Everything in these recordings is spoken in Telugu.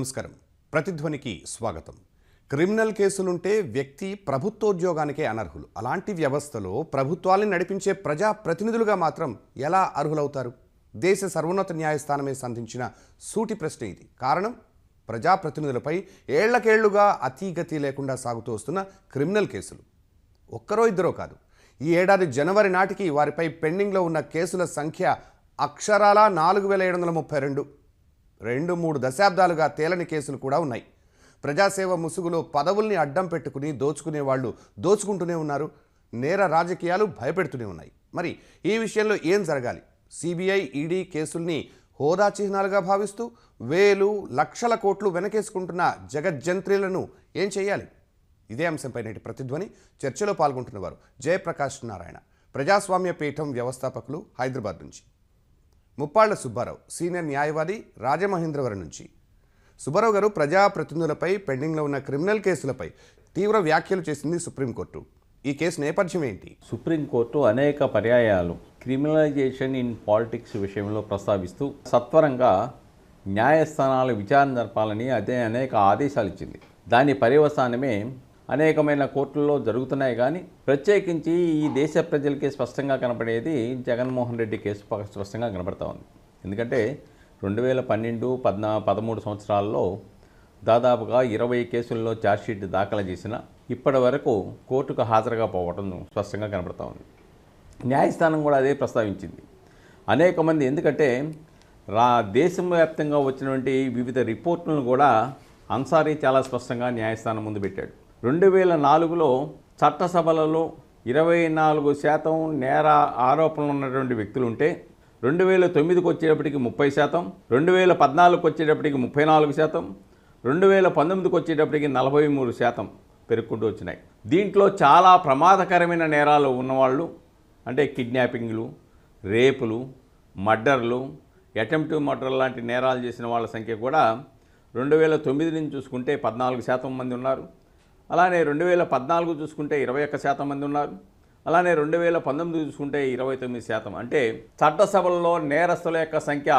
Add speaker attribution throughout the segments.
Speaker 1: నమస్కారం. ప్రతిధ్వనికి స్వాగతం. క్రిమినల్ కేసులుంటే వ్యక్తి ప్రభుత్వోద్యోగానికే అనర్హులు. అలాంటి వ్యవస్థలో ప్రభుత్వాలను నడిపించే ప్రజా ప్రతినిధులుగా మాత్రం ఎలా అర్హులవుతారు? దేశ సర్వోన్నత న్యాయస్థానమే సంధించిన సూటి ప్రశ్న ఇది. కారణం? ప్రజాప్రతినిధులపై ఏళ్ళకేళ్ళుగా అతీగతి లేకుండా సాగుతూ వస్తున్న క్రిమినల్ కేసులు. ఒక్కరో ఇద్దరో కాదు. ఈ ఏడాది జనవరి నాటికి వారిపై పెండింగ్లో ఉన్న కేసుల సంఖ్య అక్షరాల నాలుగు వేల ఏడు వందల ముప్పై రెండు. రెండు మూడు దశాబ్దాలుగా తేలని కేసులు కూడా ఉన్నాయి. ప్రజాసేవ ముసుగులో పదవుల్ని అడ్డం పెట్టుకుని దోచుకునే వాళ్ళు దోచుకుంటూనే ఉన్నారు. నేర రాజకీయాలు భయపెడుతూనే ఉన్నాయి. మరి ఈ విషయంలో ఏం జరగాలి? సిబిఐ ఈడీ కేసుల్ని హోదా చిహ్నాలుగా భావిస్తూ వేలు లక్షల కోట్లు వెనకేసుకుంటున్న జగజ్జంత్రీలను ఏం చేయాలి? ఇదే అంశంపై నేటి ప్రతిధ్వని. చర్చలో పాల్గొంటున్నవారు జయప్రకాష్ నారాయణ ప్రజాస్వామ్య పీఠం వ్యవస్థాపకులు హైదరాబాద్ నుంచి. ముప్పాళ్ళ సుబ్బారావు సీనియర్ న్యాయవాది రాజమహేంద్రవరం నుంచి. సుబ్బారావు గారు ప్రజాప్రతినిధులపై పెండింగ్లో ఉన్న క్రిమినల్ కేసులపై తీవ్ర వ్యాఖ్యలు చేసింది సుప్రీంకోర్టు. ఈ కేసు నేపథ్యం ఏంటి?
Speaker 2: సుప్రీంకోర్టు అనేక పర్యాయాలు క్రిమినలైజేషన్ ఇన్ పాలిటిక్స్ విషయంలో ప్రస్తావిస్తూ సత్వరంగా న్యాయస్థానాల విచారణ జరపాలని అదే అనేక ఆదేశాలు ఇచ్చింది. దాని పర్యవసానమే అనేకమైన కోర్టుల్లో జరుగుతున్నాయి కానీ ప్రత్యేకించి ఈ దేశ ప్రజలకి స్పష్టంగా కనపడేది జగన్మోహన్ రెడ్డి కేసు స్పష్టంగా కనపడతా ఉంది. ఎందుకంటే రెండు వేల పన్నెండు పద్నా పదమూడు సంవత్సరాల్లో దాదాపుగా ఇరవై కేసుల్లో ఛార్జ్షీట్ దాఖలు చేసిన ఇప్పటి వరకు కోర్టుకు హాజరుగా పోవడం స్పష్టంగా కనపడతా ఉంది. న్యాయస్థానం కూడా అదే ప్రస్తావించింది. అనేక మంది ఎందుకంటే రా దేశం వ్యాప్తంగా వచ్చినటువంటి వివిధ రిపోర్టులను కూడా అన్సారీ చాలా స్పష్టంగా న్యాయస్థానం ముందు పెట్టాడు. రెండు వేల నాలుగులో చట్టసభలలో ఇరవై నాలుగు శాతం నేర ఆరోపణలు ఉన్నటువంటి వ్యక్తులు ఉంటే రెండు వేల తొమ్మిదికి వచ్చేటప్పటికి ముప్పై శాతం రెండు వేల పద్నాలుగుకి వచ్చేటప్పటికి ముప్పై నాలుగు శాతం రెండు వేల పంతొమ్మిదికి వచ్చేటప్పటికి నలభై మూడు శాతం పెరుగుకుంటూ వచ్చినాయి. దీంట్లో చాలా ప్రమాదకరమైన నేరాలు ఉన్నవాళ్ళు అంటే కిడ్నాపింగ్లు రేపులు మర్డర్లు అటెంప్ట్ మర్డర్ లాంటి నేరాలు చేసిన వాళ్ళ సంఖ్య కూడా రెండు వేల తొమ్మిది నుంచి చూసుకుంటే పద్నాలుగు శాతం మంది ఉన్నారు. అలానే రెండు వేల పద్నాలుగు చూసుకుంటే ఇరవై ఒక్క శాతం మంది ఉన్నారు. అలానే రెండు వేల పంతొమ్మిది చూసుకుంటే ఇరవై తొమ్మిది శాతం. అంటే చట్టసభల్లో నేరస్తుల యొక్క సంఖ్య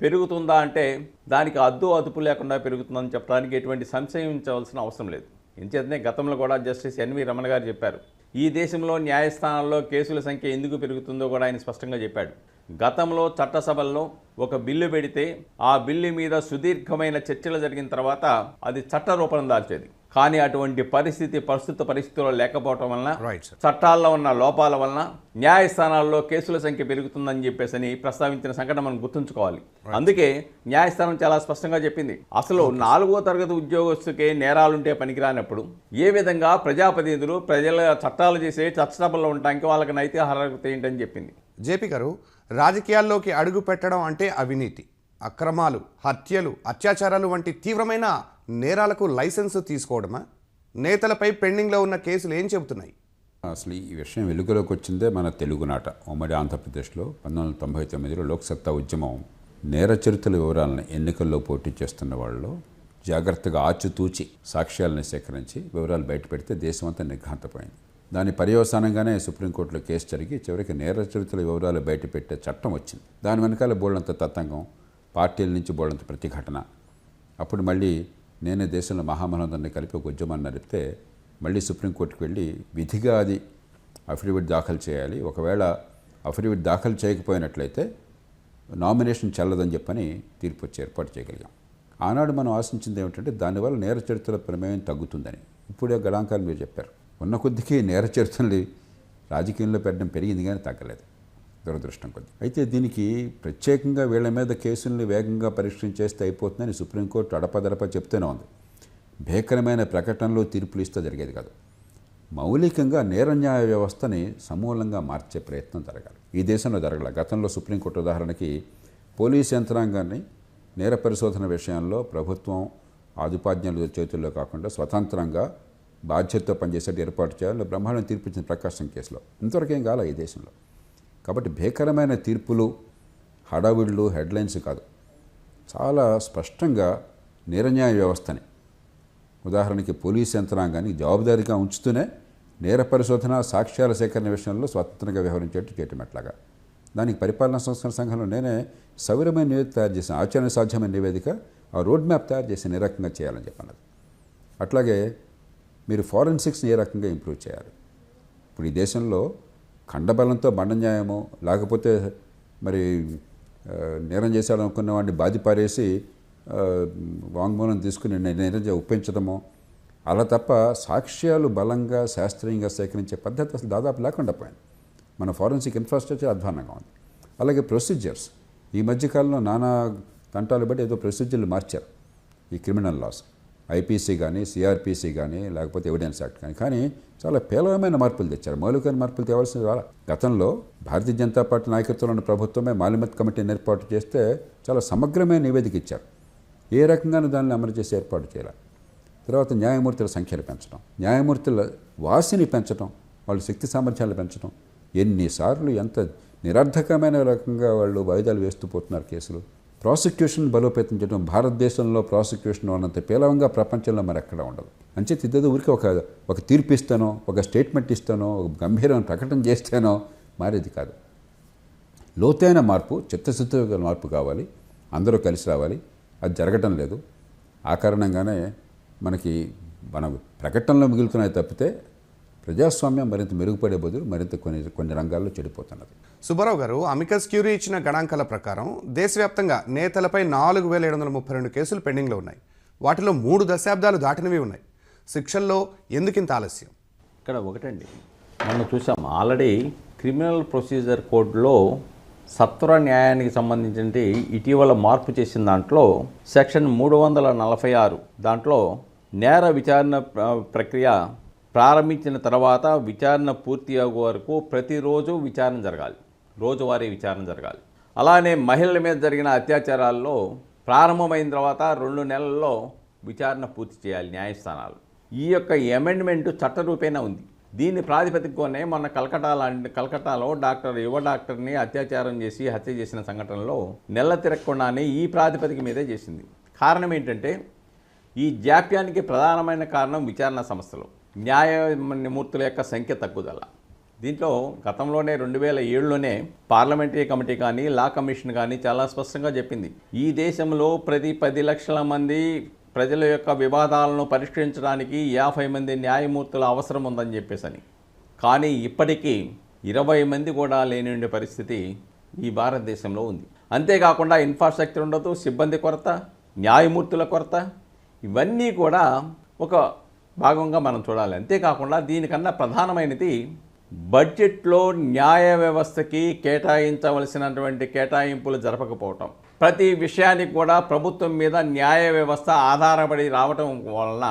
Speaker 2: పెరుగుతుందా అంటే దానికి అద్దు అదుపు లేకుండా పెరుగుతుందని చెప్పడానికి ఎటువంటి సంశయించవలసిన అవసరం లేదు. ఎంచేతనే గతంలో కూడా జస్టిస్ ఎన్వి రమణ గారు చెప్పారు. ఈ దేశంలో న్యాయస్థానాల్లో కేసుల సంఖ్య ఎందుకు పెరుగుతుందో కూడా ఆయన స్పష్టంగా చెప్పాడు. గతంలో చట్టసభల్లో ఒక బిల్లు పెడితే ఆ బిల్లు మీద సుదీర్ఘమైన చర్చలు జరిగిన తర్వాత అది చట్ట రూపం దాల్చేది. కానీ అటువంటి పరిస్థితి ప్రస్తుత పరిస్థితుల్లో లేకపోవటం వలన చట్టాల్లో ఉన్న లోపాల వలన న్యాయస్థానాల్లో కేసుల సంఖ్య పెరుగుతుందని చెప్పేసి ప్రస్తావించిన సంఘటన మనం గుర్తుంచుకోవాలి. అందుకే న్యాయస్థానం చాలా స్పష్టంగా చెప్పింది. అసలు నాలుగో తరగతి ఉద్యోగస్తుకే నేరాలుంటే పనికిరానప్పుడు ఏ విధంగా ప్రజాప్రతినిధులు ప్రజల చట్టాలు చేసే చట్టసభల్లో ఉండటానికి వాళ్ళకి నైతిక అర్హత ఏంటని చెప్పింది.
Speaker 1: జేపీ గారు రాజకీయాల్లోకి అడుగు పెట్టడం అంటే అవినీతి. అక్రమాలు హత్యలు అత్యాచారాలు వంటి తీవ్రమైన నేరాలకు లైసెన్స్ తీసుకోవడమా? నేతలపై పెండింగ్లో ఉన్న కేసులు ఏం చెబుతున్నాయి?
Speaker 3: అసలు ఈ విషయం వెలుగులోకి వచ్చిందే మన తెలుగునాట ఉమ్మడి ఆంధ్రప్రదేశ్లో పంతొమ్మిది వందల తొంభై తొమ్మిదిలో లోక్సత్తా ఉద్యమం నేర చరిత్రల వివరాలను ఎన్నికల్లో పోటీ చేస్తున్న వాళ్ళు జాగ్రత్తగా ఆచితూచి సాక్ష్యాలను సేకరించి వివరాలు బయటపెడితే దేశం అంతా నిర్ఘాంతపోయింది. దాని పర్యవసానంగానే సుప్రీంకోర్టులో కేసు జరిగి చివరికి నేర చరిత్రల వివరాలు బయటపెట్టే చట్టం వచ్చింది. దాని వెనకాల బోళ్ళంత తతంగం పార్టీల నుంచి బోళ్ళంత ప్రతిఘటన. అప్పుడు మళ్ళీ నేనే దేశంలో మహామనందరిని కలిపి ఒక ఉద్యమాన్ని నడిపితే మళ్ళీ సుప్రీంకోర్టుకు వెళ్ళి విధిగా అది అఫిడవిట్ దాఖలు చేయాలి. ఒకవేళ అఫిడవిట్ దాఖలు చేయకపోయినట్లయితే నామినేషన్ చెల్లదని చెప్పని తీర్పు వచ్చి ఏర్పాటు చేయగలిగాం. ఆనాడు మనం ఆశించింది ఏమిటంటే దానివల్ల నేర చరిత్రల ప్రమేయం తగ్గుతుందని. ఇప్పుడే గణాంకాలు మీరు చెప్పారు. ఉన్న కొద్దికి నేర చరిత్రలు రాజకీయంలో పెట్టడం పెరిగింది కానీ తగ్గలేదు. దురదృష్టం కొద్ది. అయితే దీనికి ప్రత్యేకంగా వీళ్ళ మీద కేసుల్ని వేగంగా పరిష్కరించేస్తే అయిపోతుందని సుప్రీంకోర్టు అడపదడప చెప్తూనే ఉంది. భీకరమైన ప్రకటనలు తీర్పులు ఇస్తే జరిగేది కాదు. మౌలికంగా నేర న్యాయ వ్యవస్థని సమూలంగా మార్చే ప్రయత్నం జరగాలి. ఈ దేశంలో జరగల గతంలో సుప్రీంకోర్టు ఉదాహరణకి పోలీస్ యంత్రాంగాన్ని నేర పరిశోధన విషయంలో ప్రభుత్వం ఆధిపాద్యాలు చేతుల్లో కాకుండా స్వతంత్రంగా బాధ్యతతో పనిచేసేట్టు ఏర్పాటు చేయాలని బ్రహ్మాండం తీర్పిచ్చిన ప్రకాశం కేసులో. ఇంతవరకు ఏం కాలే ఈ దేశంలో? కాబట్టి భీకరమైన తీర్పులు హడావిళ్ళు హెడ్లైన్స్ కాదు. చాలా స్పష్టంగా నిరన్యాయ వ్యవస్థని ఉదాహరణకి పోలీస్ యంత్రాంగాన్ని జవాబుదారీగా ఉంచుతూనే నేర పరిశోధన సాక్ష్యాల సేకరణ విషయంలో స్వతంత్రంగా వ్యవహరించేట్టు చేయటమెట్లాగా దానికి పరిపాలనా సంస్కరణ సంఘంలో నేనే సౌరమైన నివేదిక తయారు చేసిన ఆచరణ సాధ్యమైన నివేదిక ఆ రోడ్ మ్యాప్ తయారు చేసి ఏ రకంగా చేయాలని చెప్పన్నది. అట్లాగే మీరు ఫారెన్సిక్స్ని ఏ రకంగా ఇంప్రూవ్ చేయాలి? ఇప్పుడు ఈ దేశంలో ఖండబలంతో బండ న్యాయమో లేకపోతే మరి నేరం చేశాడనుకున్న వాడిని బాధిపారేసి వాంగ్మూలం తీసుకుని నేరం ఒప్పించడమో అలా తప్ప సాక్ష్యాలు బలంగా శాస్త్రీయంగా సేకరించే పద్ధతి అసలు దాదాపు లేకుండా పోయింది. మన ఫారెన్సిక్ ఇన్ఫ్రాస్ట్రక్చర్ అధ్వానంగా ఉంది. అలాగే ప్రొసీజర్స్. ఈ మధ్యకాలంలో నానా తంటాలు బట్టి ఏదో ప్రొసీజర్లు మార్చారు. ఈ క్రిమినల్ లాస్. ఐపీసీ కానీ సిఆర్పిసి కానీ లేకపోతే ఎవిడెన్స్ యాక్ట్ కానీ. కానీ చాలా పేలవమైన మార్పులు తెచ్చారు. మౌలికమైన మార్పులు తేవాల్సిన వాళ్ళ గతంలో భారతీయ జనతా పార్టీ నాయకత్వంలో ఉన్న ప్రభుత్వమే మాలిమత్ కమిటీని ఏర్పాటు చేస్తే చాలా సమగ్రమైన నివేదిక ఇచ్చారు. ఏ రకంగానూ దాన్ని అమలు చేసి ఏర్పాటు చేయాలి. తర్వాత న్యాయమూర్తుల సంఖ్యను పెంచడం న్యాయమూర్తుల వాసిని పెంచడం వాళ్ళ శక్తి సామర్థ్యాలు పెంచడం. ఎన్నిసార్లు ఎంత నిరర్ధకమైన రకంగా వాళ్ళు వాయిదాలు వేస్తూ పోతున్నారు కేసులు. ప్రాసిక్యూషన్ బలోపేతం చేయడం భారతదేశంలో ప్రాసిక్యూషన్ ఉన్నంత పేలవంగా ప్రపంచంలో మరి ఎక్కడ ఉండదు. అంచేత ఇదేదో ఊరికి ఒక ఒక తీర్పు ఇస్తానో ఒక స్టేట్మెంట్ ఇస్తానో ఒక గంభీరమైన ప్రకటన చేస్తేనో మారేది కాదు. లోతైన మార్పు చిత్తశుద్ధిగా మార్పు కావాలి అందరూ కలిసి రావాలి అది జరగటం లేదు. ఆ కారణంగానే మనకి మన ప్రకటనలో మిగులుతున్నాయి తప్పితే ప్రజాస్వామ్యం మరింత మెరుగుపడే బదులు మరింత కొన్ని కొన్ని రంగాల్లో చెడిపోతున్నది.
Speaker 1: సుబ్బారావు గారు అమికస్ క్యూరీ ఇచ్చిన గణాంకాల ప్రకారం దేశవ్యాప్తంగా నేతలపై నాలుగు వేల ఏడు వందల ముప్పై రెండు కేసులు పెండింగ్లో ఉన్నాయి. వాటిలో మూడు దశాబ్దాలు దాటినవి ఉన్నాయి. శిక్షల్లో ఎందుకింత ఆలస్యం?
Speaker 2: ఇక్కడ ఒకటండి. మనం చూసాం ఆల్రెడీ క్రిమినల్ ప్రొసీజర్ కోడ్లో సత్వర న్యాయానికి సంబంధించి ఇటీవల మార్పు చేసిన దాంట్లో సెక్షన్ మూడు వందల నలభై ఆరు దాంట్లో నేర విచారణ ప్ర- ప్రక్రియ ప్రారంభించిన తర్వాత విచారణ పూర్తి అయ్యే వరకు ప్రతిరోజు విచారణ జరగాలి. రోజువారీ విచారణ జరగాలి. అలానే మహిళల మీద జరిగిన అత్యాచారాల్లో ప్రారంభమైన తర్వాత రెండు నెలల్లో విచారణ పూర్తి చేయాలి న్యాయస్థానాలు. ఈ యొక్క అమెండ్మెంట్ చట్టరూపేణ ఉంది. దీని ప్రాతిపదికగానే మొన్న కలకటా లాంటి కలకటాలో డాక్టర్ యువ డాక్టర్ని అత్యాచారం చేసి హత్య చేసిన సంఘటనలో నెల తిరగకుండానే ఈ ప్రాతిపదిక మీదే చేసింది. కారణం ఏంటంటే ఈ జాప్యానికి ప్రధానమైన కారణం విచారణ సంస్థలు. న్యాయమూర్తుల యొక్క సంఖ్య తగ్గుదల. దీంట్లో గతంలోనే రెండు వేల ఏడులోనే పార్లమెంటరీ కమిటీ కానీ లా కమిషన్ కానీ చాలా స్పష్టంగా చెప్పింది. ఈ దేశంలో ప్రతి పది లక్షల మంది ప్రజల యొక్క వివాదాలను పరిష్కరించడానికి యాభై మంది న్యాయమూర్తుల అవసరం ఉందని చెప్పేసని. కానీ ఇప్పటికీ ఇరవై మంది కూడా లేని పరిస్థితి ఈ భారతదేశంలో ఉంది. అంతేకాకుండా ఇన్ఫ్రాస్ట్రక్చర్ ఉండదు సిబ్బంది కొరత న్యాయమూర్తుల కొరత ఇవన్నీ కూడా ఒక భాగంగా మనం చూడాలి. అంతేకాకుండా దీనికన్నా ప్రధానమైనది బడ్జెట్లో న్యాయ వ్యవస్థకి కేటాయించవలసినటువంటి కేటాయింపులు జరపకపోవటం. ప్రతి విషయానికి కూడా ప్రభుత్వం మీద న్యాయ వ్యవస్థ ఆధారపడి రావటం వలన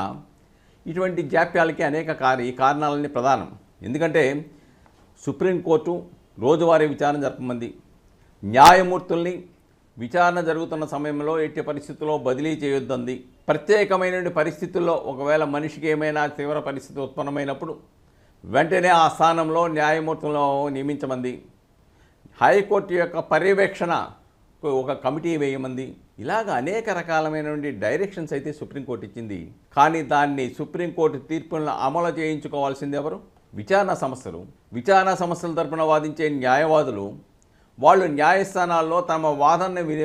Speaker 2: ఇటువంటి జాప్యాలకి అనేక కార ఈ కారణాలని ప్రధానం. ఎందుకంటే సుప్రీంకోర్టు రోజువారీ విచారణ జరపమంది. న్యాయమూర్తుల్ని విచారణ జరుగుతున్న సమయంలో ఎట్టి పరిస్థితుల్లో బదిలీ చేయొద్దంది. ప్రత్యేకమైన పరిస్థితుల్లో ఒకవేళ మనిషికి ఏమైనా తీవ్ర పరిస్థితి ఉత్పన్నమైనప్పుడు వెంటనే ఆ స్థానంలో న్యాయమూర్తులను నియమించమంది. హైకోర్టు యొక్క పర్యవేక్షణ ఒక కమిటీ వేయమంది. ఇలాగ అనేక రకాలమైనటువంటి డైరెక్షన్స్ అయితే సుప్రీంకోర్టు ఇచ్చింది. కానీ దాన్ని సుప్రీంకోర్టు తీర్పులను అమలు చేయించుకోవాల్సింది ఎవరు? విచారణ సంస్థలు. విచారణ సంస్థల తరపున వాదించే న్యాయవాదులు వాళ్ళు న్యాయస్థానాల్లో తమ వాదనని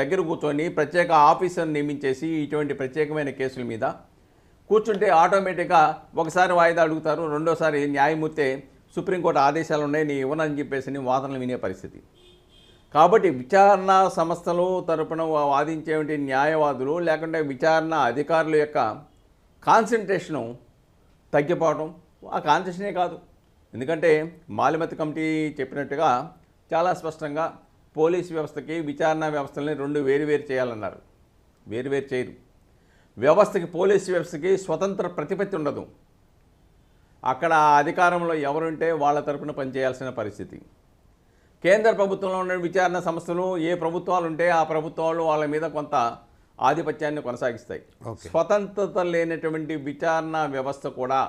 Speaker 2: దగ్గర కూర్చొని ప్రత్యేక ఆఫీసర్ని నియమించేసి ఇటువంటి ప్రత్యేకమైన కేసుల మీద కూర్చుంటే ఆటోమేటిక్గా ఒకసారి వాయిదా అడుగుతారు రెండోసారి న్యాయమూర్తి సుప్రీంకోర్టు ఆదేశాలు ఉన్నాయి నీ ఇవ్వనని చెప్పేసి వాదనలు వినే పరిస్థితి. కాబట్టి విచారణ సంస్థలు తరపున వాదించేటువంటి న్యాయవాదులు లేకుంటే విచారణ అధికారుల యొక్క కాన్సన్ట్రేషను తగ్గిపోవడం ఆ కాన్సన్ట్రేషనే కాదు. ఎందుకంటే మాలిమతి కమిటీ చెప్పినట్టుగా చాలా స్పష్టంగా పోలీస్ వ్యవస్థకి విచారణ వ్యవస్థల్ని రెండు వేరు వేరు చేయాలన్నారు. వేరువేరు చేయరు. వ్యవస్థకి పోలీస్ వ్యవస్థకి స్వతంత్ర ప్రతిపత్తి ఉండదు. అక్కడ అధికారంలో ఎవరుంటే వాళ్ళ తరపున పనిచేయాల్సిన పరిస్థితి. కేంద్ర ప్రభుత్వంలో ఉన్న విచారణ సంస్థలు ఏ ప్రభుత్వాలు ఉంటే ఆ ప్రభుత్వాలు వాళ్ళ మీద కొంత ఆధిపత్యాన్ని కొనసాగిస్తాయి. స్వతంత్రత లేనటువంటి విచారణ వ్యవస్థ కూడా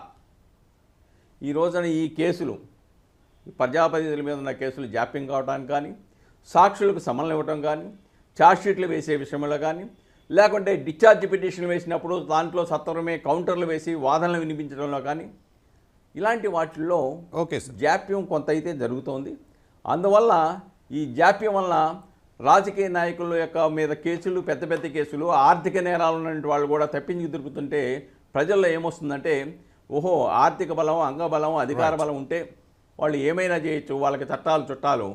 Speaker 2: ఈ రోజున ఈ కేసులు ప్రజాప్రతినిధుల మీద ఉన్న కేసులు జాప్యం కావడానికి కానీ సాక్షులకు సమన్లు ఇవ్వడం కానీ ఛార్జ్షీట్లు వేసే విషయంలో కానీ లేకుంటే డిశ్చార్జ్ పిటిషన్లు వేసినప్పుడు దాంట్లో సత్వరమే కౌంటర్లు వేసి వాదనలు వినిపించడంలో కానీ ఇలాంటి వాటిల్లో
Speaker 1: ఓకే సార్.
Speaker 2: జాప్యం కొంత అయితే జరుగుతోంది. అందువల్ల ఈ జాప్యం వల్ల రాజకీయ నాయకుల యొక్క మీద కేసులు పెద్ద పెద్ద కేసులు ఆర్థిక నేరాలు ఉన్నటువంటి వాళ్ళు కూడా తప్పించి దొరుకుతుంటే ప్రజల్లో ఏమొస్తుందంటే ఓహో ఆర్థిక బలం అంగబలం అధికార బలం ఉంటే వాళ్ళు ఏమైనా చేయొచ్చు వాళ్ళకి చట్టాలు చుట్టాలు.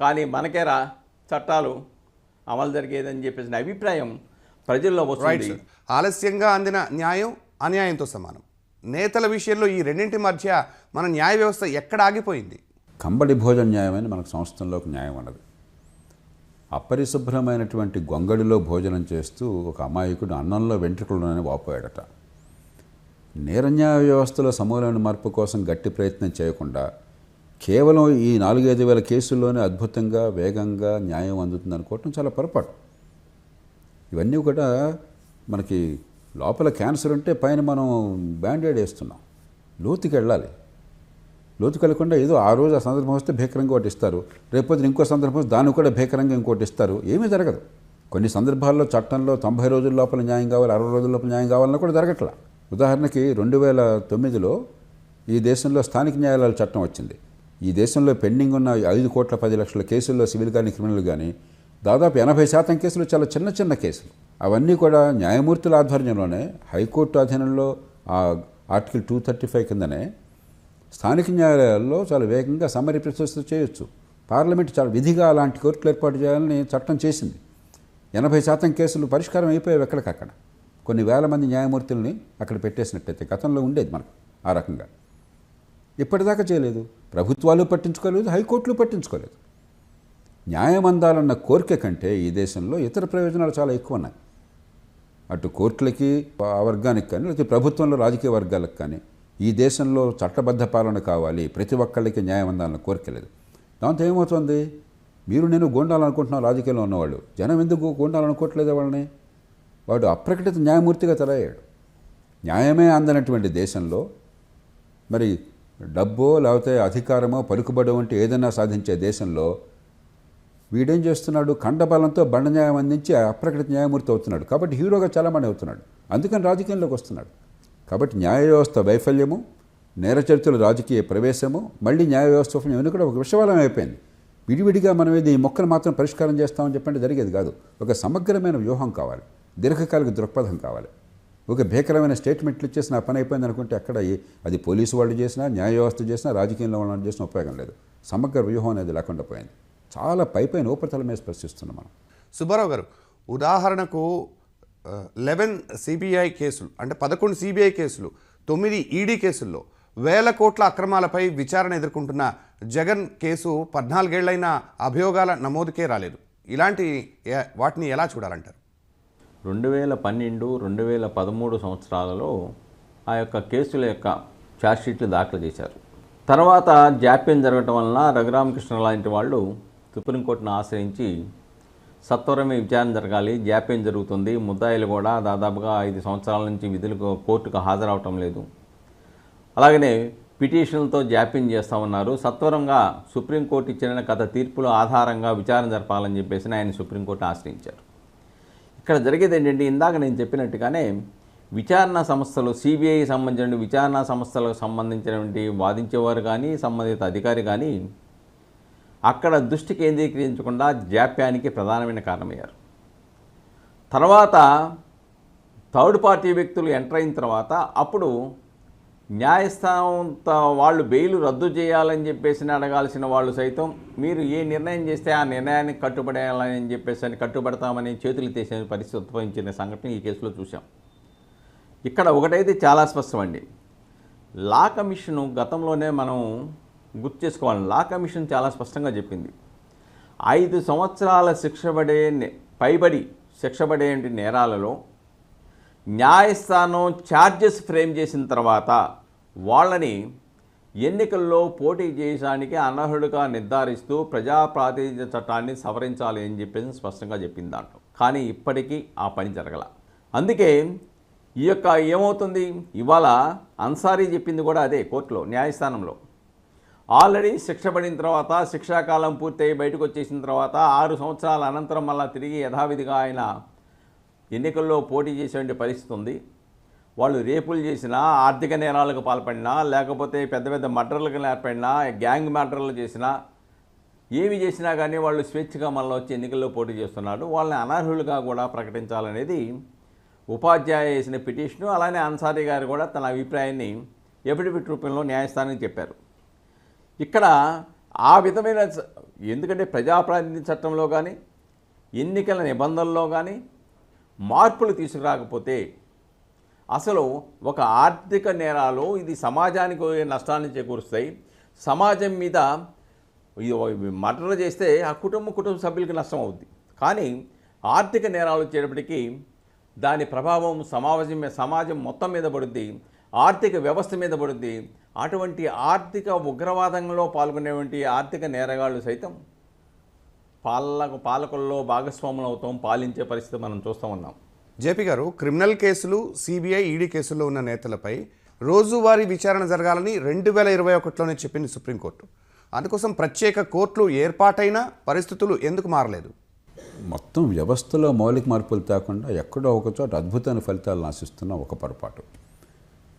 Speaker 2: కానీ మనకేరా చట్టాలు అమలు జరిగేదని చెప్పేసిన అభిప్రాయం ప్రజల్లో
Speaker 1: రైట్
Speaker 2: వస్తుంది.
Speaker 1: ఆలస్యంగా అందిన న్యాయం అన్యాయంతో సమానం. నేతల విషయంలో ఈ రెండింటి మధ్య మన న్యాయ వ్యవస్థ ఎక్కడ ఆగిపోయింది?
Speaker 3: కంబడి భోజన న్యాయం అని మనకు సంస్థల్లో ఒక న్యాయం ఉన్నది అపరిశుభ్రమైనటువంటి గొంగడిలో భోజనం చేస్తూ ఒక అమాయకుడు అన్నంలో వెంట్రుకలునని వాపోయాడట. నేరన్యాయ వ్యవస్థలో సమూలమైన మార్పు కోసం గట్టి ప్రయత్నం చేయకుండా కేవలం ఈ నాలుగైదు వేల కేసుల్లోనే అద్భుతంగా వేగంగా న్యాయం అందుతుంది అనుకోవటం చాలా పొరపాటు. ఇవన్నీ కూడా మనకి లోపల క్యాన్సర్ ఉంటే పైన మనం బ్యాండేడ్ వేస్తున్నాం. లోతుకి వెళ్ళాలి. లోతుకి వెళ్ళకుండా ఏదో ఆ రోజు ఆ సందర్భం వస్తే భీకరంగా ఒకటి ఇస్తారు. రేపొద్దున ఇంకో సందర్భం వస్తే దాన్ని కూడా భీకరంగా ఇంకోటి ఇస్తారు. ఏమీ జరగదు. కొన్ని సందర్భాల్లో చట్టంలో తొంభై రోజుల లోపల న్యాయం కావాలి అరవై రోజుల లోపల న్యాయం కావాలన్నా కూడా జరగట్లా. ఉదాహరణకి రెండు వేల తొమ్మిదిలో ఈ దేశంలో స్థానిక న్యాయాలయాల చట్టం వచ్చింది. ఈ దేశంలో పెండింగ్ ఉన్న ఐదు కోట్ల పది లక్షల కేసుల్లో సివిల్ కానీ క్రిమినల్ కానీ దాదాపు ఎనభై శాతం కేసులు చాలా చిన్న చిన్న కేసులు. అవన్నీ కూడా న్యాయమూర్తుల ఆధ్వర్యంలోనే హైకోర్టు అధీనంలో ఆ ఆర్టికల్ టూ థర్టీ ఫైవ్ కిందనే స్థానిక న్యాయాలయాల్లో చాలా వేగంగా సమ్మరీ ప్రొసెస్ చేయొచ్చు. పార్లమెంట్ చాలా విధిగా అలాంటి కోర్టులు ఏర్పాటు చేయాలని చట్టం చేసింది. ఎనభై శాతం కేసులు పరిష్కారం అయిపోయాయి ఎక్కడికక్కడ కొన్ని వేల మంది న్యాయమూర్తుల్ని అక్కడ పెట్టేసినట్టయితే గతంలో ఉండేది మనకు ఆ రకంగా. ఇప్పటిదాకా చేయలేదు. ప్రభుత్వాలు పట్టించుకోలేదు హైకోర్టులు పట్టించుకోలేదు. న్యాయం అందాలన్న కోరిక కంటే ఈ దేశంలో ఇతర ప్రయోజనాలు చాలా ఎక్కువ ఉన్నాయి అటు కోర్టులకి ఆ వర్గానికి కానీ లేకపోతే ప్రభుత్వంలో రాజకీయ వర్గాలకు కానీ ఈ దేశంలో చట్టబద్ధ పాలన కావాలి. ప్రతి ఒక్కళ్ళకి న్యాయం అందాలని కోరిక లేదు. దాంతో ఏమవుతుంది? మీరు నేను గోండాలనుకుంటున్నాం రాజకీయంలో ఉన్నవాళ్ళు. జనం ఎందుకు గోండాలనుకోవట్లేదు వాళ్ళని? వాడు అప్రకటిత న్యాయమూర్తిగా తలయ్యాడు న్యాయమే అందనటువంటి దేశంలో మరి డబ్బో లేకపోతే అధికారమో పలుకుబడి వంటి ఏదైనా సాధించే దేశంలో వీడేం చేస్తున్నాడు? ఖండబలంతో బండ న్యాయం అందించి అప్రకటిత న్యాయమూర్తి అవుతున్నాడు. కాబట్టి హీరోగా చాలామంది అవుతున్నాడు. అందుకని రాజకీయంలోకి వస్తున్నాడు. కాబట్టి న్యాయ వ్యవస్థ వైఫల్యము నేరచరిత్రల రాజకీయ ప్రవేశము మళ్ళీ న్యాయ వ్యవస్థ వైఫల్యం కూడా ఒక విషవాలం అయిపోయింది. విడివిడిగా మనం ఏది ఈ మొక్కను మాత్రం పరిష్కారం చేస్తామని చెప్పండి జరిగేది కాదు. ఒక సమగ్రమైన వ్యూహం కావాలి. దీర్ఘకాలిక దృక్పథం కావాలి. ఒక భీకరమైన స్టేట్మెంట్లు ఇచ్చేసి నా పని అయిపోయింది అనుకుంటే అక్కడ అది పోలీసు వాళ్ళు చేసినా న్యాయ వ్యవస్థ చేసినా రాజకీయంలో వాళ్ళు చేసినా ఉపయోగం లేదు. సమగ్ర వ్యూహం అనేది లేకుండా పోయింది. చాలా పైపైన ఉపరితలం మీద స్పర్శిస్తున్నాం మనం.
Speaker 1: సుబ్బారావు గారు ఉదాహరణకు లెవెన్ సిబిఐ కేసులు అంటే పదకొండు సిబిఐ కేసులు తొమ్మిది ఈడీ కేసుల్లో వేల కోట్ల అక్రమాలపై విచారణ ఎదుర్కొంటున్న జగన్ కేసు పద్నాలుగేళ్ళైన అభియోగాల నమోదుకే రాలేదు. ఇలాంటి వాటిని ఎలా చూడాలంటారు?
Speaker 2: రెండు వేల పన్నెండు రెండు వేల పదమూడు సంవత్సరాలలో ఆ యొక్క కేసుల యొక్క ఛార్జ్షీట్లు దాఖలు చేశారు. తర్వాత జాప్యం జరగటం వలన రఘురామకృష్ణ లాంటి వాళ్ళు సుప్రీంకోర్టును ఆశ్రయించి సత్వరమే విచారణ జరగాలి. జాప్యం జరుగుతుంది. ముద్దాయిలు కూడా దాదాపుగా ఐదు సంవత్సరాల నుంచి విధులకు కోర్టుకు హాజరవటం లేదు. అలాగనే పిటిషన్లతో జాప్యం చేస్తామన్నారు సత్వరంగా సుప్రీంకోర్టు ఇచ్చిన గత తీర్పుల ఆధారంగా విచారణ జరపాలని చెప్పేసి ఆయన సుప్రీంకోర్టు ఆశ్రయించారు. ఇక్కడ జరిగేది ఏంటంటే ఇందాక నేను చెప్పినట్టుగానే విచారణ సంస్థలు సిబిఐ సంబంధించిన విచారణ సంస్థలకు సంబంధించినటువంటి వాదించేవారు కానీ సంబంధిత అధికారి కానీ అక్కడ దృష్టి కేంద్రీకరించకుండా జాప్యానికి ప్రధానమైన కారణమయ్యారు. తర్వాత థర్డ్ పార్టీ వ్యక్తులు ఎంటర్ అయిన తర్వాత అప్పుడు న్యాయస్థానం వాళ్ళు బెయిల్ రద్దు చేయాలని చెప్పేసి అడగాల్సిన వాళ్ళు సైతం మీరు ఏ నిర్ణయం చేస్తే ఆ నిర్ణయానికి కట్టుబడేయాలని చెప్పేసి అని కట్టుబడతామని చేతులు తీసే పరిస్థితి ఉద్భవించిన సంఘటన ఈ కేసులో చూసాం ఇక్కడ ఒకటైతే చాలా స్పష్టమండి. లా కమిషను గతంలోనే మనం గుర్తు చేసుకోవాలి. లా కమిషన్ చాలా స్పష్టంగా చెప్పింది. ఐదు సంవత్సరాల శిక్ష పడే పైబడి శిక్ష పడే నేరాలలో న్యాయస్థానం ఛార్జెస్ ఫ్రేమ్ చేసిన తర్వాత వాళ్ళని ఎన్నికల్లో పోటీ చేయడానికి అనర్హుడుగా నిర్ధారిస్తూ ప్రజా ప్రాతినిధ్య చట్టాన్ని సవరించాలి అని చెప్పేసి స్పష్టంగా చెప్పింది దాంట్లో కానీ ఇప్పటికీ ఆ పని జరగల. అందుకే ఈ యొక్క ఏమవుతుంది? ఇవాళ అన్సారీ చెప్పింది కూడా అదే కోర్టులో న్యాయస్థానంలో. ఆల్రెడీ శిక్ష పడిన తర్వాత శిక్షాకాలం పూర్తయి బయటకు వచ్చేసిన తర్వాత ఆరు సంవత్సరాల అనంతరం మళ్ళా తిరిగి యథావిధిగా ఆయన ఎన్నికల్లో పోటీ చేసేటువంటి పరిస్థితి ఉంది. వాళ్ళు రేపులు చేసినా ఆర్థిక నేరాలకు పాల్పడినా లేకపోతే పెద్ద పెద్ద మర్డర్లకు ఏర్పడినా గ్యాంగ్ మర్డర్లు చేసినా ఏమి చేసినా కానీ వాళ్ళు స్వేచ్ఛగా మళ్ళీ వచ్చి ఎన్నికల్లో పోటీ చేస్తున్నారు. వాళ్ళని అనర్హులుగా కూడా ప్రకటించాలనేది ఉపాధ్యాయ వేసిన పిటిషను. అలానే అన్సారీ గారు కూడా తన అభిప్రాయాన్ని ఎఫిడవిట్ రూపంలో న్యాయస్థానానికి చెప్పారు. ఇక్కడ ఆ విధమైన ఎందుకంటే ప్రజాప్రాతినిధ్య చట్టంలో కానీ ఎన్నికల నిబంధనల్లో కానీ మార్పులు తీసుకురాకపోతే అసలు ఒక ఆర్థిక నేరాలు ఇది సమాజానికి నష్టాన్ని చేకూరుస్తాయి. సమాజం మీద మటలు మర్డర్ చేస్తే ఆ కుటుంబ కుటుంబ సభ్యులకి నష్టం అవుద్ది. కానీ ఆర్థిక నేరాలు వచ్చేటప్పటికీ దాని ప్రభావం సమాజం సమాజం మొత్తం మీద పడుద్ది. ఆర్థిక వ్యవస్థ మీద పడుద్ది. అటువంటి ఆర్థిక ఉగ్రవాదంలో పాల్గొనేటువంటి ఆర్థిక నేరగాళ్ళు సైతం పాలక పాలకుల్లో భాగస్వాములు అవుతాం పాలించే పరిస్థితి మనం చూస్తూ ఉన్నాం.
Speaker 1: జేపీ గారు క్రిమినల్ కేసులు సిబిఐ ఈడీ కేసుల్లో ఉన్న నేతలపై రోజువారీ విచారణ జరగాలని రెండు వేల ఇరవై ఒకటిలోనే చెప్పింది సుప్రీంకోర్టు. అందుకోసం ప్రత్యేక కోర్టులు ఏర్పాటైనా పరిస్థితులు ఎందుకు మారలేదు?
Speaker 3: మొత్తం వ్యవస్థలో మౌలిక మార్పులు తేకుండా ఎక్కడో ఒక చోట అద్భుతమైన ఫలితాలను ఆశిస్తున్న ఒక పొరపాటు.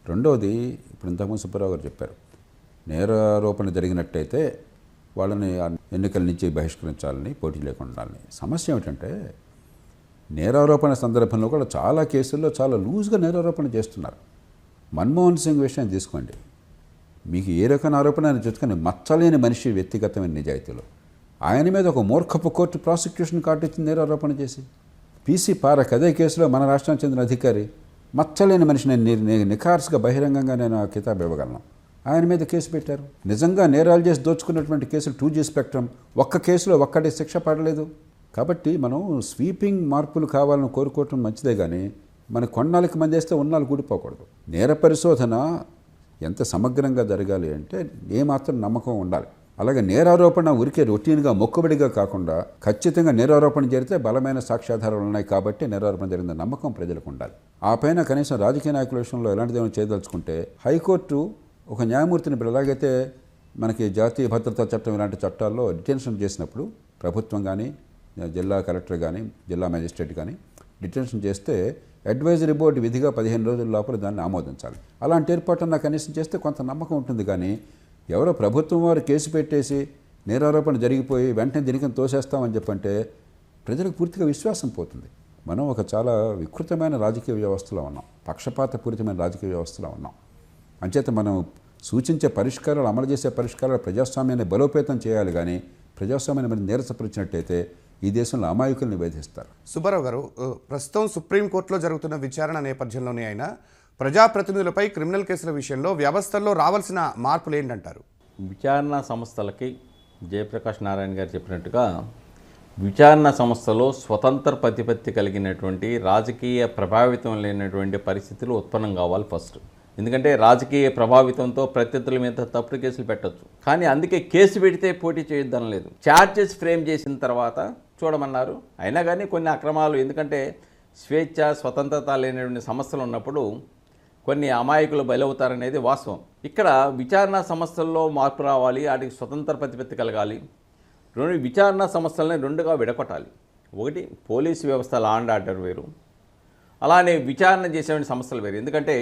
Speaker 3: రెండవది ఇప్పుడు ఇంతకుముందు సుబ్బారావు గారు చెప్పారు నేరారోపణ జరిగినట్టయితే వాళ్ళని ఎన్నికల నుంచి బహిష్కరించాలని పోటీ లేకుండా ఉండాలని. సమస్య ఏమిటంటే నేరారోపణ సందర్భంలో కూడా చాలా కేసుల్లో చాలా లూజ్గా నేరారోపణ చేస్తున్నారు. మన్మోహన్ సింగ్ విషయం తీసుకోండి. మీకు ఏ రకమైన ఆరోపణ అని చూసుకొని మచ్చలేని మనిషి వ్యక్తిగతమైన నిజాయితీలో. ఆయన మీద ఒక మూర్ఖపు కోర్టు ప్రాసిక్యూషన్ కార్డు ఇచ్చింది నేరారోపణ చేసి. పీసీ పారక్ అదే కేసులో మన రాష్ట్రానికి చెందిన అధికారి. మచ్చలేని మనిషి నేను నిఖార్సుగా నిఖార్స్గా బహిరంగంగా నేను ఆ కితాబ్ ఇవ్వగలను. ఆయన మీద కేసు పెట్టారు. నిజంగా నేరాలు చేసి దోచుకున్నటువంటి కేసులు టూ జీ స్పెక్ట్రమ్ ఒక్క కేసులో ఒక్కటే శిక్ష పడలేదు. కాబట్టి మనం స్వీపింగ్ మార్పులు కావాలని కోరుకోవటం మంచిదే కానీ మన కొన్నాళ్ళకి మంది వేస్తే ఉన్నాళ్ళు కూడిపోకూడదు నేర పరిశోధన ఎంత సమగ్రంగా జరగాలి అంటే ఏమాత్రం నమ్మకం ఉండాలి. అలాగే నేరారోపణ ఉరికే రొటీన్గా మొక్కుబడిగా కాకుండా ఖచ్చితంగా నేరారోపణ జరిగితే బలమైన సాక్ష్యాధారాలు ఉన్నాయి కాబట్టి నేరారోపణ జరిగిన నమ్మకం ప్రజలకు ఉండాలి. ఆ పైన కనీసం రాజకీయ నాయకుల విషయంలో ఎలాంటిది చేయదలుచుకుంటే హైకోర్టు ఒక న్యాయమూర్తిని ఇప్పుడు ఎలాగైతే మనకి జాతీయ భద్రతా చట్టం ఇలాంటి చట్టాల్లో డిటెన్షన్ చేసినప్పుడు ప్రభుత్వం కానీ జిల్లా కలెక్టర్ కానీ జిల్లా మేజిస్ట్రేట్ కానీ డిటెన్షన్ చేస్తే అడ్వైజరీ బోర్డు విధిగా పదిహేను రోజుల లోపల దాన్ని ఆమోదించాలి. అలాంటి ఏర్పాటున కనీసం చేస్తే కొంత నమ్మకం ఉంటుంది కానీ ఎవరో ప్రభుత్వం వారు కేసు పెట్టేసి నేరారోపణ జరిగిపోయి వెంటనే దీనికి తోసేస్తామని చెప్పంటే ప్రజలకు పూర్తిగా విశ్వాసం పోతుంది. మనం ఒక చాలా వికృతమైన రాజకీయ వ్యవస్థలో ఉన్నాం. పక్షపాతపూరితమైన రాజకీయ వ్యవస్థలో ఉన్నాం. అంచేత మనం సూచించే పరిష్కారాలు అమలు చేసే పరిష్కారాలు ప్రజాస్వామ్యాన్ని బలోపేతం చేయాలి కానీ ప్రజాస్వామ్యాన్ని మరి నీరసపరిచినట్టయితే ఈ దేశంలో అమాయకుల్ని వేధిస్తారు
Speaker 1: సుబ్బారావు గారు ప్రస్తుతం సుప్రీంకోర్టులో జరుగుతున్న విచారణ నేపథ్యంలోనే అయినా ప్రజాప్రతినిధులపై క్రిమినల్ కేసుల విషయంలో వ్యవస్థల్లో రావాల్సిన మార్పులు ఏంటంటారు?
Speaker 2: విచారణ సంస్థలకి జయప్రకాష్ నారాయణ గారు చెప్పినట్టుగా విచారణ సంస్థలో స్వతంత్ర ప్రతిపత్తి కలిగినటువంటి రాజకీయ ప్రభావితం లేనటువంటి పరిస్థితులు ఉత్పన్నం కావాలి ఫస్ట్. ఎందుకంటే రాజకీయ ప్రభావితంతో ప్రత్యర్థుల మీద తప్పుడు కేసులు పెట్టొచ్చు. కానీ అందుకే కేసు పెడితే పోటీ చేయొద్దని లేదు ఛార్జెస్ ఫ్రేమ్ చేసిన తర్వాత చూడమన్నారు. అయినా కానీ కొన్ని అక్రమాలు ఎందుకంటే స్వేచ్ఛ స్వతంత్రత లేనటువంటి సమస్యలు ఉన్నప్పుడు కొన్ని అమాయకులు బయలవుతారనేది వాస్తవం. ఇక్కడ విచారణ సంస్థల్లో మార్పు రావాలి వాటికి స్వతంత్ర ప్రతిపత్తి కలగాలి. రెండు విచారణ సంస్థలని రెండుగా విడగొట్టాలి. ఒకటి పోలీసు వ్యవస్థ లా అండ్ ఆర్డర్ వేరు. అలానే విచారణ చేసేటువంటి సంస్థలు వేరు. ఎందుకంటే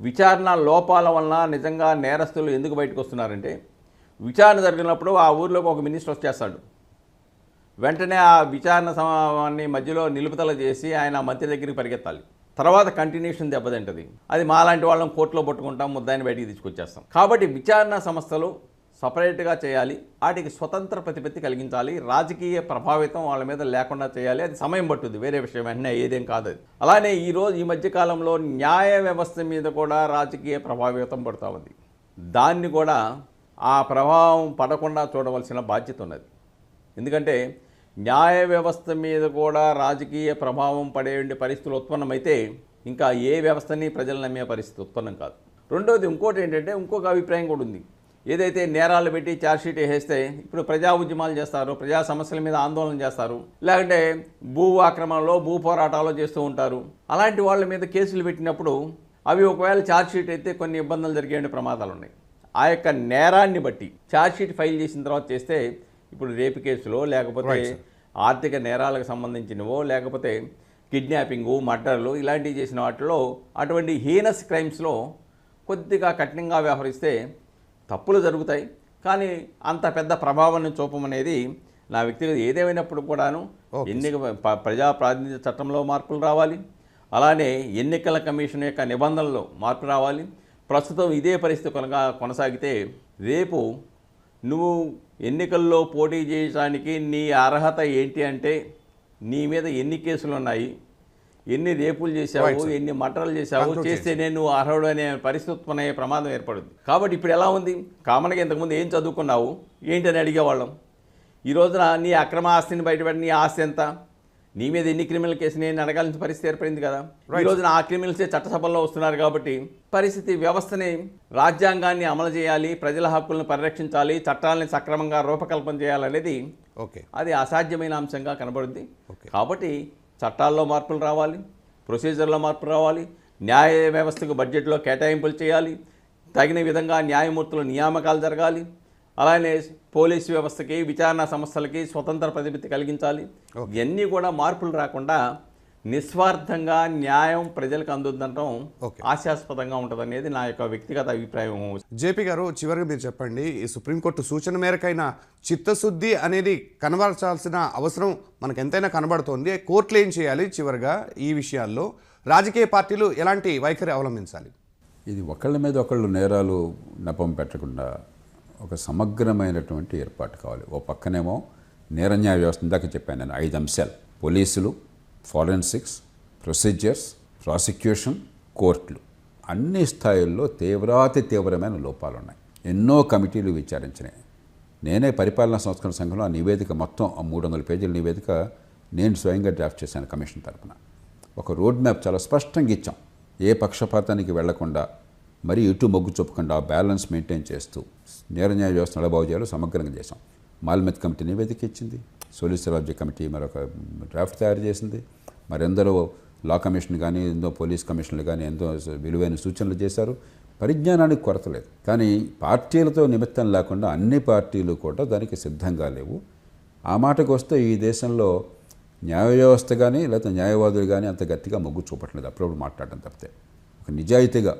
Speaker 2: విచారణ లోపాల వలన నిజంగా నేరస్తులు ఎందుకు బయటకు వస్తున్నారంటే విచారణ జరిగినప్పుడు ఆ ఊర్లోకి ఒక మినిస్టర్ వచ్చేస్తాడు. వెంటనే ఆ విచారణ సమాన్ని మధ్యలో నిలుపుదల చేసి ఆయన మంత్రి దగ్గరికి పరిగెత్తాలి. తర్వాత కంటిన్యూషన్ దెబ్బతింటది. అది మాలాంటి వాళ్ళం కోర్టులో పట్టుకుంటాం ముద్దాయిని బయటికి తీసుకొచ్చేస్తాం. కాబట్టి విచారణ సంస్థలు సపరేట్గా చేయాలి వాటికి స్వతంత్ర ప్రతిపత్తి కలిగించాలి రాజకీయ ప్రభావితం వాళ్ళ మీద లేకుండా చేయాలి. అది సమయం పట్టుద్ది వేరే విషయం వెంటనే ఏదేం కాదు అది. అలానే ఈరోజు ఈ మధ్యకాలంలో న్యాయ వ్యవస్థ మీద కూడా రాజకీయ ప్రభావితం పడుతూ ఉంది. దాన్ని కూడా ఆ ప్రభావం పడకుండా చూడవలసిన బాధ్యత ఉన్నది. ఎందుకంటే న్యాయ వ్యవస్థ మీద కూడా రాజకీయ ప్రభావం పడేటువంటి పరిస్థితులు ఉత్పన్నమైతే ఇంకా ఏ వ్యవస్థని ప్రజలు నమ్మే పరిస్థితి ఉత్పన్నం కాదు. రెండవది ఇంకోటి ఏంటంటే ఇంకొక అభిప్రాయం కూడా ఉంది. ఏదైతే నేరాలు పెట్టి ఛార్జ్షీట్ వేస్తే ఇప్పుడు ప్రజా ఉద్యమాలు చేస్తారు ప్రజా సమస్యల మీద ఆందోళన చేస్తారు లేకుంటే భూ ఆక్రమణలో భూ పోరాటాలు చేస్తూ ఉంటారు. అలాంటి వాళ్ళ మీద కేసులు పెట్టినప్పుడు అవి ఒకవేళ ఛార్జ్షీట్ అయితే కొన్ని ఇబ్బందులు జరిగే ప్రమాదాలు ఉన్నాయి. ఆ యొక్క నేరాన్ని బట్టి ఛార్జ్షీట్ ఫైల్ చేసిన తర్వాత చేస్తే ఇప్పుడు రేపు కేసులో లేకపోతే ఆర్థిక నేరాలకు సంబంధించినవో లేకపోతే కిడ్నాపింగు మర్డర్లు ఇలాంటివి చేసిన వాటిలో అటువంటి హీనస్ క్రైమ్స్లో కొద్దిగా కఠినంగా వ్యవహరిస్తే తప్పులు జరుగుతాయి. కానీ అంత పెద్ద ప్రభావాన్ని చూపమనేది నా వ్యక్తిగత ఏదేమైనప్పుడు కూడాను ఎన్నిక ప్రజా ప్రాతినిధ్య చట్టంలో మార్పులు రావాలి. అలానే ఎన్నికల కమిషన్ యొక్క నిబంధనల్లో మార్పు రావాలి. ప్రస్తుతం ఇదే పరిస్థితి కొనగా కొనసాగితే రేపు నువ్వు ఎన్నికల్లో పోటీ చేయడానికి నీ అర్హత ఏంటి అంటే నీ మీద ఎన్ని కేసులు ఉన్నాయి? ఎన్ని రేపులు చేశావు? ఎన్ని మటర్లు చేశావు? చేస్తే నేను అర్హుడు అనే పరిస్థితి ఉత్పన్నయ్యే ప్రమాదం ఏర్పడుద్ది కాబట్టి ఇప్పుడు ఎలా ఉంది? కామన్గా ఇంతకుముందు ఏం చదువుకున్నావు? ఏంటని అడిగేవాళ్ళం. ఈ రోజున నీ అక్రమ ఆస్తిని బయటపెట్టి నీ ఆస్తి ఎంత? నీ మీద ఎన్ని క్రిమినల్ కేసు నేను అడగాల్సిన పరిస్థితి ఏర్పడింది కదా? ఈ రోజున ఆ క్రిమినల్సే చట్టసభల్లో వస్తున్నారు కాబట్టి పరిస్థితి వ్యవస్థని రాజ్యాంగాన్ని అమలు చేయాలి ప్రజల హక్కులను పరిరక్షించాలి చట్టాలని సక్రమంగా రూపకల్పన చేయాలనేది
Speaker 1: ఓకే
Speaker 2: అది అసాధ్యమైన అంశంగా కనబడుద్ది.
Speaker 1: ఓకే.
Speaker 2: కాబట్టి చట్టాల్లో మార్పులు రావాలి ప్రొసీజర్లో మార్పులు రావాలి న్యాయ వ్యవస్థకు బడ్జెట్లో కేటాయింపులు చేయాలి తగిన విధంగా న్యాయమూర్తుల నియామకాలు జరగాలి అలానే పోలీస్ వ్యవస్థకి విచారణ సంస్థలకి స్వతంత్ర ప్రతిపత్తి కలిగించాలి. ఇవన్నీ కూడా మార్పులు రాకుండా నిస్వార్థంగా న్యాయం ప్రజలకు అందుతుండటం. ఆశాస్పదంగా ఉంటుందనేది నా యొక్క వ్యక్తిగత అభిప్రాయం.
Speaker 1: జేపీ గారు చివరిగా మీరు చెప్పండి ఈ సుప్రీంకోర్టు సూచన మేరకైనా చిత్తశుద్ధి అనేది కనబరచాల్సిన అవసరం మనకు ఎంతైనా కనబడుతోంది. కోర్టులు ఏం చేయాలి చివరిగా ఈ విషయాల్లో? రాజకీయ పార్టీలు ఎలాంటి వైఖరి అవలంబించాలి?
Speaker 3: ఇది ఒకళ్ళ మీద ఒకళ్ళు నేరాలు నెపం పెట్టకుండా ఒక సమగ్రమైనటువంటి ఏర్పాటు కావాలి. ఓ పక్కనేమో నేరన్యాయ వ్యవస్థ ఇందాక చెప్పాను నేను ఐదు అంశాలు. పోలీసులు ఫారెన్సిక్స్ ప్రొసీజర్స్ ప్రాసిక్యూషన్ కోర్టులు. అన్ని స్థాయిల్లో తీవ్రాతి తీవ్రమైన లోపాలు ఉన్నాయి ఎన్నో కమిటీలు విచారించినాయి. నేనే పరిపాలనా సంస్కరణ సంఘంలో ఆ నివేదిక మొత్తం ఆ మూడు వందల పేజీల నివేదిక నేను స్వయంగా డ్రాఫ్ట్ చేశాను కమిషన్ తరఫున ఒక రోడ్ మ్యాప్ చాలా స్పష్టంగా ఇచ్చాం. ఏ పక్షపాతానికి వెళ్ళకుండా మరి ఇటు మొగ్గు చూపకుండా బ్యాలెన్స్ మెయింటైన్ చేస్తూ నేర న్యాయ వ్యవస్థ నడబాగు చేయాలో సమగ్రంగా చేశాం. మాల్మెత్ కమిటీ నివేదిక ఇచ్చింది. సోలిసిటర్ ఆబ్జెక్ట్ కమిటీ మరొక డ్రాఫ్ట్ తయారు చేసింది. మరెందరో లా కమిషన్ కానీ ఎంతో పోలీస్ కమిషన్లు కానీ ఎంతో విలువైన సూచనలు చేశారు. పరిజ్ఞానానికి కొరత లేదు. కానీ పార్టీలతో నిమిత్తం లేకుండా అన్ని పార్టీలు కూడా దానికి సిద్ధంగా లేవు. ఆ మాటకు వస్తే ఈ దేశంలో న్యాయ వ్యవస్థ కానీ లేకపోతే న్యాయవాదులు కానీ అంత గట్టిగా మొగ్గు చూపట్లేదు. అప్పుడప్పుడు మాట్లాడడం తప్పితే. ఒక నిజాయితీగా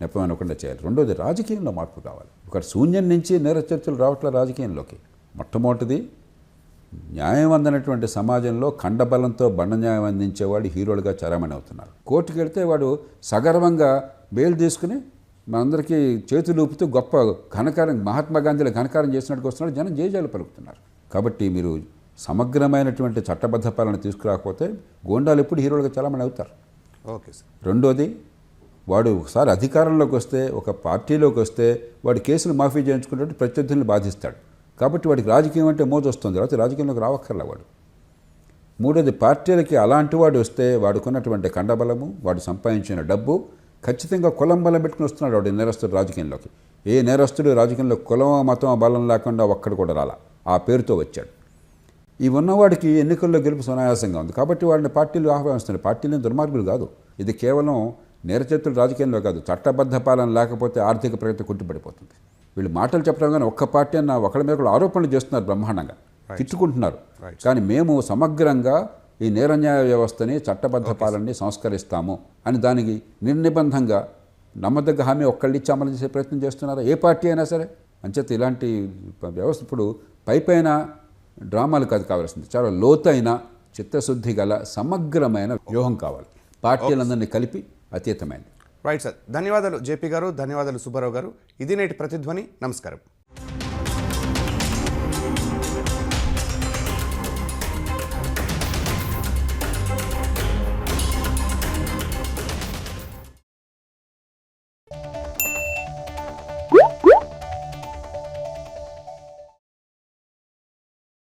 Speaker 3: నెపం అనకుండా చేయాలి. రెండోది రాజకీయంలో మార్పు కావాలి. ఒక శూన్యం నుంచి నేర చర్చలు రావట్లే రాజకీయంలోకి. మొట్టమొదటిది న్యాయం అందనటువంటి సమాజంలో ఖండబలంతో బండ న్యాయం అందించేవాడు హీరోలుగా చరమణి అవుతున్నారు. కోర్టుకు వెళ్తే వాడు సగర్వంగా బెయిల్ తీసుకుని మనందరికీ చేతులు ఊపుతూ గొప్ప ఘనకారం మహాత్మా గాంధీలో ఘనకారం చేసినట్టుకు వస్తున్నాడు. జనం జయజాలు పలుకుతున్నారు. కాబట్టి మీరు సమగ్రమైనటువంటి చట్టబద్ధ పాలన తీసుకురాకపోతే గోండాలు ఎప్పుడు హీరోలుగా చలామణి అవుతారు.
Speaker 1: Okay sir.
Speaker 3: రెండోది వాడు ఒకసారి అధికారంలోకి వస్తే ఒక పార్టీలోకి వస్తే వాడు కేసులు మాఫీ చేయించుకున్నట్టు ప్రత్యర్థులను బాధిస్తాడు. కాబట్టి వాడికి రాజకీయం అంటే మోజు వస్తుంది. లేకపోతే రాజకీయంలోకి రావక్కర్లా వాడు. మూడోది పార్టీలకి అలాంటి వాడు వస్తే వాడుకున్నటువంటి కండబలము వాడు సంపాదించిన డబ్బు ఖచ్చితంగా కులం బలం పెట్టుకుని వస్తున్నాడు వాడు నేరస్తుడు రాజకీయంలోకి. ఏ నేరస్తుడు రాజకీయంలో కులం మతం బలం లేకుండా ఒక్కడు కూడా రాలా. ఆ పేరుతో వచ్చాడు. ఈ ఉన్నవాడికి ఎన్నికల్లో గెలుపు సునాయాసంగా ఉంది. కాబట్టి వాడిని పార్టీలు ఆహ్వానిస్తున్నాయి పార్టీలు దుర్మార్గులు కాదు. ఇది కేవలం నేరచేతులు రాజకీయంలో కాదు చట్టబద్ధ పాలన లేకపోతే ఆర్థిక ప్రగతి కుంటుపడిపోతుంది. వీళ్ళు మాటలు చెప్పడం కానీ ఒక్క పార్టీ అన్న ఒకళ్ళ మీద కూడా ఆరోపణలు చేస్తున్నారు బ్రహ్మాండంగా. తిట్టుకుంటున్నారు. కానీ మేము సమగ్రంగా ఈ నేర న్యాయ వ్యవస్థని చట్టబద్ధ పాలనని సంస్కరిస్తాము అని దానికి నిర్నిబంధంగా నమ్మదగ్గ హామీ ఒక్కళ్ళు ఇచ్చి అమలు చేసే ప్రయత్నం చేస్తున్నారా? ఏ పార్టీ అయినా సరే. అంచేత ఇలాంటి వ్యవస్థ ఇప్పుడు పైపైన డ్రామాలు కాదు కావాల్సింది. చాలా లోతైన చిత్తశుద్ధి గల సమగ్రమైన వ్యూహం కావాలి. పార్టీలందరినీ కలిపి అత్యుత్తమైంది
Speaker 1: రైట్ సార్ ధన్యవాదాలు జేపీ గారు. ధన్యవాదాలు సుబ్బారావు గారు. ఇది నేటి ప్రతిధ్వని. నమస్కారం.